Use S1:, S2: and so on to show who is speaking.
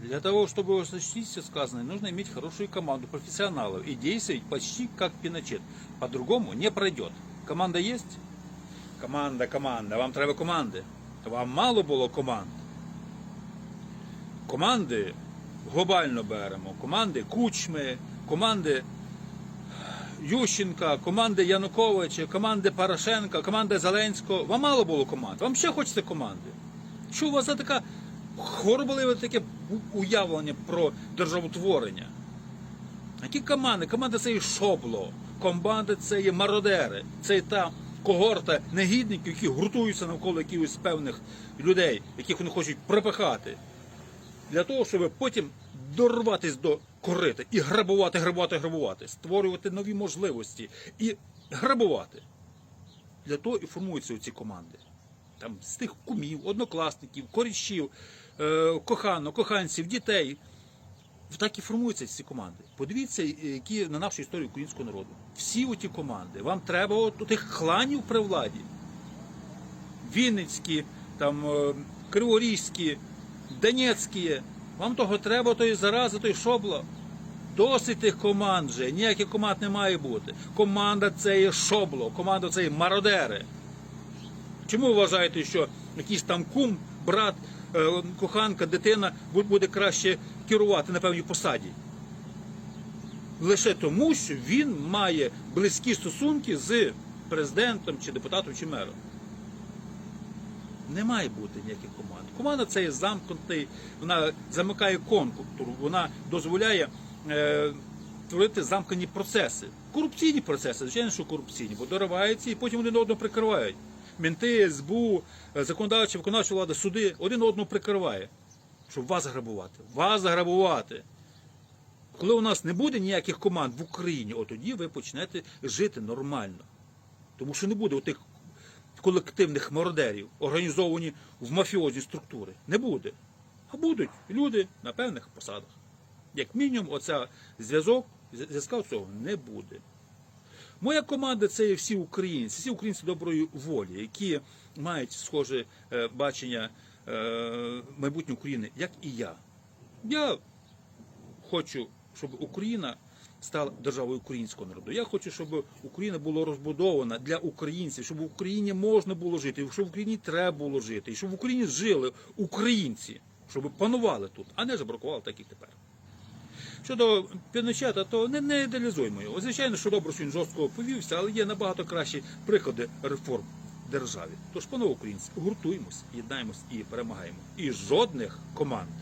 S1: Для того, чтобы осуществить все сказанное, нужно иметь хорошую команду профессионалов и действовать почти как Пиночет. По-другому не пройдет. Команда есть? Команда, команда. Вам треба команди. Вам мало було команд. Команди глобально беремо. Команди Кучми, команди Ющенка, команди Януковича, команди Порошенка, команди Зеленського. Вам мало було команд. Вам ще хочеться команди. Що у вас за така хворобливе таке уявлення про державотворення? Які команди? Команда це і шобло, команди це є мародери, це і та когорта негідників, які гуртуються навколо якихось певних людей, яких вони хочуть пропихати. Для того, щоб потім дорватися до корита і грабувати, грабувати, грабувати, створювати нові можливості і грабувати. Для того і формуються ці команди. Там з тих кумів, однокласників, корішів, е, кохано, коханців, дітей. Так і формуються ці команди. Подивіться, які на нашу історію українського народу. Всі оті команди. Вам треба от тих кланів при владі. Вінницькі, там, е, Криворізькі, Донецькі. Вам того треба, тої зарази, той шобло. Досить тих команд вже. Ніяких команд не має бути. Команда це є шобло, команда це є мародери. Чому ви вважаєте, що якийсь там кум, брат, е, коханка, дитина буде краще керувати на певній посаді? Лише тому, що він має близькі стосунки з президентом чи депутатом чи мером. Не має бути ніяких команд. Команда це є замкнутий, вона замикає конкурс, вона дозволяє е, творити замкнені процеси. Корупційні процеси, звичайно, що корупційні, бо дориваються і потім один одного прикривають. Мінти, СБУ, е, законодавча, виконавча влада, суди один одного прикриває, щоб вас грабувати. Вас грабувати. Коли у нас не буде ніяких команд в Україні, от тоді ви почнете жити нормально. Тому що не буде отих колективних мародерів, організовані в мафіозні структури. Не буде. А будуть люди на певних посадах. Як мінімум, оця зв'язок, зв'язка цього не буде. Моя команда це є всі українці, всі українці доброї волі, які мають схоже е, бачення е, майбутньої України, як і я. Я хочу, щоб Україна стала державою українського народу. Я хочу, щоб Україна була розбудована для українців, щоб в Україні можна було жити, щоб в Україні треба було жити, і щоб в Україні жили українці, щоб панували тут, а не жебракували так, як тепер. Щодо Піночета, то не, не ідеалізуємо його. Звичайно, що що він жорстко повівся, але є набагато кращі приклади реформ державі. Тож, панове українці, гуртуємось, єднаємось і перемагаємо. І жодних команд